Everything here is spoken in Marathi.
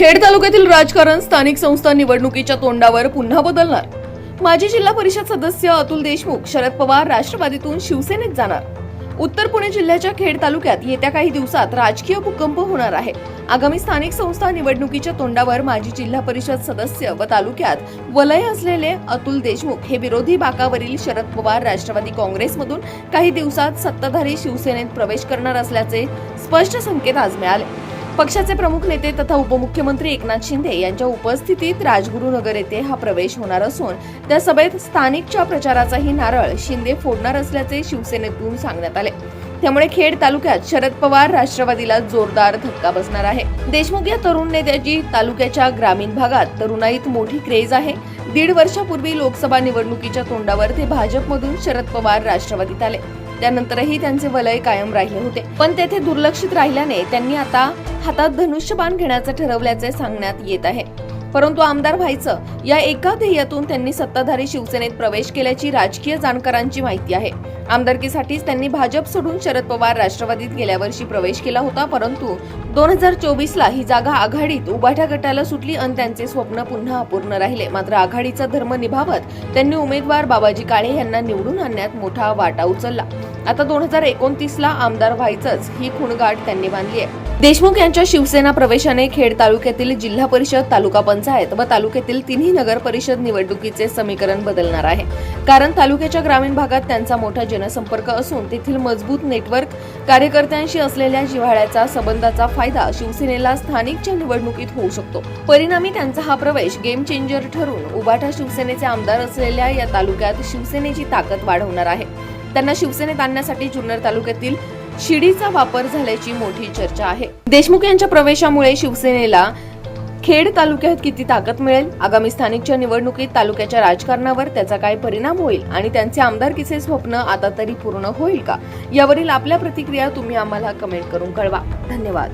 खेड तालुक्यातील राजकारण स्थानिक संस्था निवडणुकीच्या तोंडावर पुन्हा बदलणार. माजी जिल्हा परिषद सदस्य अतुल देशमुख शरद पवार राष्ट्रवादीतून शिवसेनेत जाणार. उत्तर पुणे जिल्ह्याच्या खेड तालुक्यात येत्या काही दिवसात राजकीय भूकंप होणार आहे. आगामी स्थानिक संस्था निवडणुकीच्या तोंडावर माजी जिल्हा परिषद सदस्य व तालुक्यात वलय असलेले अतुल देशमुख हे विरोधी बाकावरील शरद पवार राष्ट्रवादी काँग्रेसमधून काही दिवसात सत्ताधारी शिवसेनेत प्रवेश करणार असल्याचे स्पष्ट संकेत आज मिळाले. पक्षाचे प्रमुख नेते तथा उपमुख्यमंत्री एकनाथ शिंदे यांच्या उपस्थितीत राजगुरुनगर येथे हा प्रवेश होणार असून त्या सभेत स्थानिकच्या प्रचाराचाही नारळ शिंदे फोडणार असल्याचे शिवसेनेतून सांगण्यात आले. त्यामुळे खेड तालुक्यात शरद पवार राष्ट्रवादीला जोरदार धक्का बसणार आहे. देशमुख या तरुण नेत्याची तालुक्याच्या ग्रामीण भागात तरुणाईत मोठी क्रेज आहे. दीड वर्षापूर्वी लोकसभा निवडणुकीच्या तोंडावर ते भाजपमधून शरद पवार राष्ट्रवादीत आले. त्यानंतरही त्यांचे वलय कायम राहिले होते. पण तेथे दुर्लक्षित राहिल्याने त्यांनी आता हातात धनुष्यबाण घेण्याचं ठरवल्याचे सांगण्यात येत आहे. परंतु आमदार व्हायचं या एका ध्येयातून त्यांनी सत्ताधारी शिवसेनेत प्रवेश केल्याची राजकीय जाणकारांची माहिती आहे. आमदारकीसाठीच त्यांनी भाजप सोडून शरद पवार राष्ट्रवादीत गेल्या वर्षी प्रवेश केला होता परंतु दोन हजार चोवीस ला ही जागा आघाडीत उभाठ्या गटाला सुटली आणि त्यांचे स्वप्न पुन्हा अपूर्ण राहिले. मात्र आघाडीचा धर्म निभावत त्यांनी उमेदवार बाबाजी काळे यांना निवडून आणण्यात मोठा वाटा उचलला. आता दोन हजार एकोणतीसला आमदार व्हायचंच. ही खुणगाठ त्यांनी बांधली आहे देशमुख यांच्या शिवसेना प्रवेशाने खेड तालुक्यातील जिल्हा परिषद तालुका पंचायत व तालुक्यातील तिन्ही नगर परिषद निवडणुकीचे समीकरण बदलणार आहे. कारण तालुक्याच्या ग्रामीण भागात त्यांचा मोठा जनसंपर्क असून तेथील मजबूत नेटवर्क कार्यकर्त्यांशी असलेल्या जिव्हाळ्याचा संबंधाचा फायदा शिवसेनेला स्थानिकच्या निवडणुकीत होऊ शकतो. परिणामी त्यांचा हा प्रवेश गेम चेंजर ठरून उबाठा शिवसेनेचे आमदार असलेल्या या तालुक्यात शिवसेनेची ताकद वाढवणार आहे. त्यांना शिवसेनेत आणण्यासाठी जुन्नर तालुक्यातील शिडीचा वापर झाल्याची मोठी चर्चा आहे. देशमुख यांच्या प्रवेशामुळे शिवसेनेला खेड तालुक्यात किती ताकद मिळेल? आगामी स्थानिकच्या निवडणुकीत तालुक्याच्या राजकारणावर त्याचा काय परिणाम होईल? आणि त्यांचे आमदारकीचे स्वप्न आता तरी पूर्ण होईल का? यावरील आपल्या प्रतिक्रिया तुम्ही आम्हाला कमेंट करून कळवा. धन्यवाद.